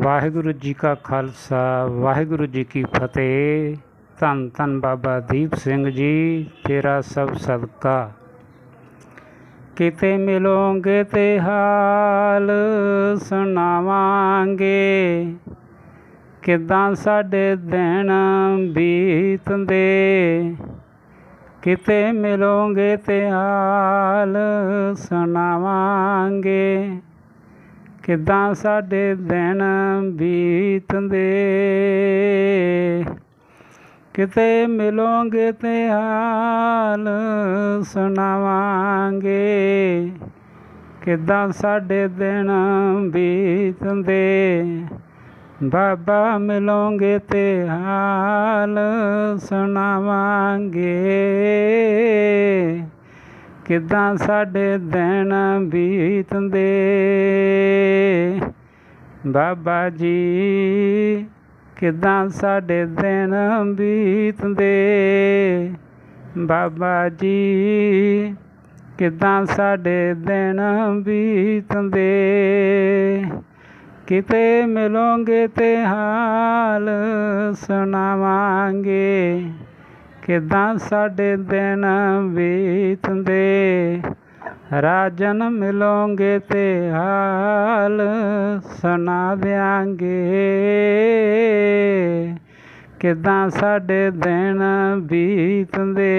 ਵਾਹਿਗੁਰੂ ਜੀ ਕਾ ਖਾਲਸਾ, ਵਾਹਿਗੁਰੂ ਜੀ ਕੀ ਫਤਿਹ। ਧੰਨ ਧੰਨ ਬਾਬਾ ਦੀਪ ਸਿੰਘ ਜੀ, ਤੇਰਾ ਸਭ ਸਦਕਾ। ਕਿਤੇ ਮਿਲੋਂਗੇ ਤੇ ਹਾਲ ਸੁਣਾਵਾਂਗੇ। ਕਿਦਾਂ ਸਾਡੇ ਦਿਨ ਬੀਤਦੇ। ਕਿਤੇ ਮਿਲੋਂਗੇ ਤੇ ਹਾਲ ਸੁਣਾਵਾਂਗੇ। ਕਿਦਾਂ ਸਾਡੇ ਦਿਨ ਬੀਤਦੇ? ਕਿਤੇ ਮਿਲੋਂਗੇ ਤੇ ਹਾਲ ਸੁਣਾਵਾਂਗੇ। ਕਿਦਾਂ ਸਾਡੇ ਦਿਨ ਬੀਤਦੇ? ਬਾਬਾ ਮਿਲੋਂਗੇ ਤੇ ਹਾਲ ਸੁਣਾਵਾਂਗੇ। ਕਿਦਾਂ ਸਾਡੇ ਦਿਨ ਬੀਤਦੇ? ਬਾਬਾ ਜੀ, ਕਿਦਾਂ ਸਾਡੇ ਦਿਨ ਬੀਤਦੇ? ਬਾਬਾ ਜੀ, ਕਿਦਾਂ ਸਾਡੇ ਦਿਨ ਬੀਤਦੇ? ਕਿਤੇ ਮਿਲੋਂਗੇ ਤੇ ਹਾਲ ਸੁਣਾਵਾਂਗੇ। ਕਿਦਾਂ ਸਾਡੇ ਦਿਨ ਬੀਤਦੇ? ਰਾਜਨ ਮਿਲੋਂਗੇ ਤੇ ਹਾਲ ਸੁਣਾ ਦਿਆਂਗੇ। ਕਿਦਾਂ ਸਾਡੇ ਦਿਨ ਬੀਤਦੇ?